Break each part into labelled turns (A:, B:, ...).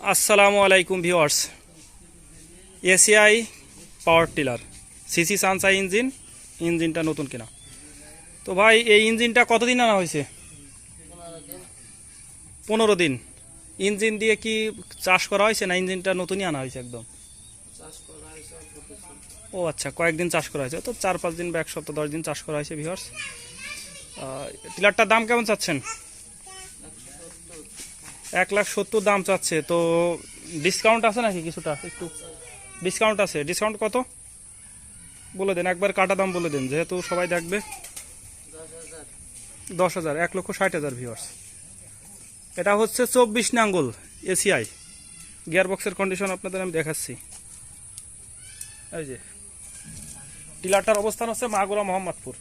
A: আসসালামু আলাইকুম viewers. ACI power tiller CC Sansai engine ইঞ্জিনটা নতুন কিনা। তো ভাই এই ইঞ্জিনটা কতদিন আনা হয়েছে? পনেরো দিন। ইঞ্জিন দিয়ে কি চাষ করা হয়েছে না ইঞ্জিনটা নতুনই আনা হয়েছে একদম? ও আচ্ছা কয়েকদিন চাষ করা হয়েছে। তো চার পাঁচ দিন বা এক সপ্তাহ দশ দিন চাষ করা হয়েছে ভিওয়ার্স টিলারটার দাম কেমন চাচ্ছেন? এক লাখ সত্তর দাম চাচ্ছে, তো ডিসকাউন্ট আছে নাকি কিছুটা? একটু ডিসকাউন্ট আছে। ডিসকাউন্ট কত? বলে দেন, একবার কাটা দাম বলে দেন, যেহেতু সবাই দেখবে। দশ হাজার, এক লক্ষ ষাট হাজার ভিউয়ার্স এটা হচ্ছে চব্বিশ নাঙ্গল এসিআই গিয়ার বক্সের কন্ডিশন আপনাদের আমি দেখাচ্ছি। এই যে টিলারটার অবস্থান হচ্ছে মাগুরা মোহাম্মদপুর।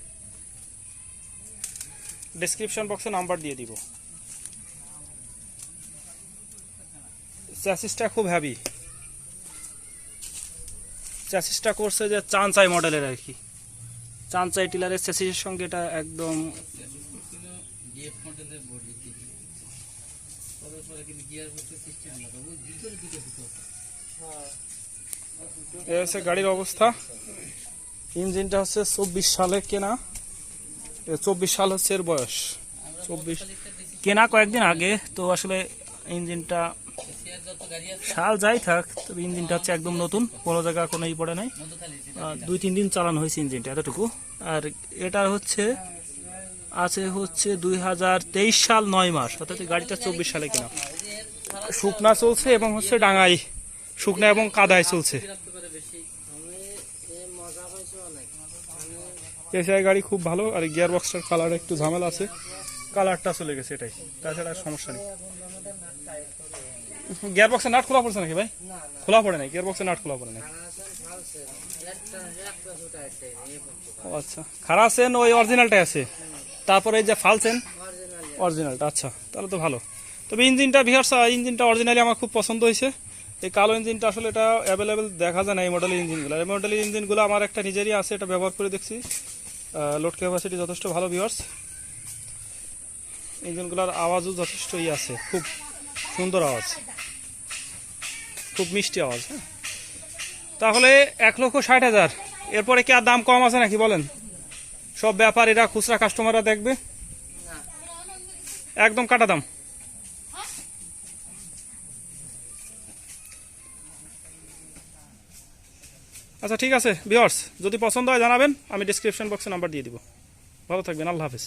A: ডেসক্রিপশন বক্সে নাম্বার দিয়ে দিব। চ্যাসিসটা খুব হ্যাভি চ্যাসিসটা করছে যে চানচাই মডেলের আর কি। চানচাই টিলারের চ্যাসিসের সঙ্গে এটা একদম এই হচ্ছে গাড়ির অবস্থা। ইঞ্জিনটা হচ্ছে চব্বিশ সালে কেনা। চব্বিশ সাল হচ্ছে এর বয়স। চব্বিশ কেনা কয়েকদিন আগে, তো আসলে ইঞ্জিনটা সাল যাই থাক, তবে ইঞ্জিনটা হচ্ছে একদম নতুন, কোনো জায়গা কোনো ই পড়ে নাই। দুই তিন দিন চালানো হয়েছে ইঞ্জিনটা, এতটুকু। আর এটা হচ্ছে, আছে হচ্ছে দুই হাজার তেইশ সাল নয় মাস, অর্থাৎ গাড়িটা চব্বিশ সালে কিনা। শুকনা চলছে এবং হচ্ছে ডাঙাই, শুকনা এবং কাদায় চলছে। এসআই গাড়ি খুব ভালো, আর গিয়ার বক্সটার কালার একটু ঝামেলা আছে। কালারটা চলে গেছে এটাই। তাছাড়া সমস্যা নেই। গিয়ার বক্সের নাট খোলা পড়ছে নাকি ভাই? খোলা পড়ে নাই গিয়ার বক্সের নাট খোলা পড়ে নাই। আচ্ছা খারাপ সেন ওই অরিজিনালটাই আছে। তারপরে যে ফালসেন অরিজিনালটা আচ্ছা তাহলে তো ভালো। তবে ইঞ্জিনটা বিহার ইঞ্জিনটা অরিজিনালি আমার খুব পছন্দ হয়েছে। এই কালো ইঞ্জিনটা আসলে এটা অ্যাভেলেবেল দেখা যায় না এই মডেলের ইঞ্জিনগুলো। এই মডেলের ইঞ্জিনগুলো আমার একটা নিজেরই আছে, এটা ব্যবহার করে দেখছি। লোড ক্যাপাসিটি যথেষ্ট ভালো ভিউয়ার্স ইঞ্জিনগুলোর আওয়াজও যথেষ্ট ই আছে। খুব সুন্দর আওয়াজ। খুব মিষ্টি আওয়াজ হ্যাঁ? তাহলে এক লক্ষ ষাট হাজার। এরপরে কি আর দাম কম আছে নাকি বলেন? সব ব্যাপারীরা, খুচরা কাস্টমাররা দেখবে? একদম কাটা দাম। আচ্ছা ঠিক আছে বিয়ার্স যদি পছন্দ হয় জানাবেন, আমি ডিসক্রিপশন বক্সে নাম্বার দিয়ে দিব। ভালো থাকবেন, আল্লাহ হাফিজ।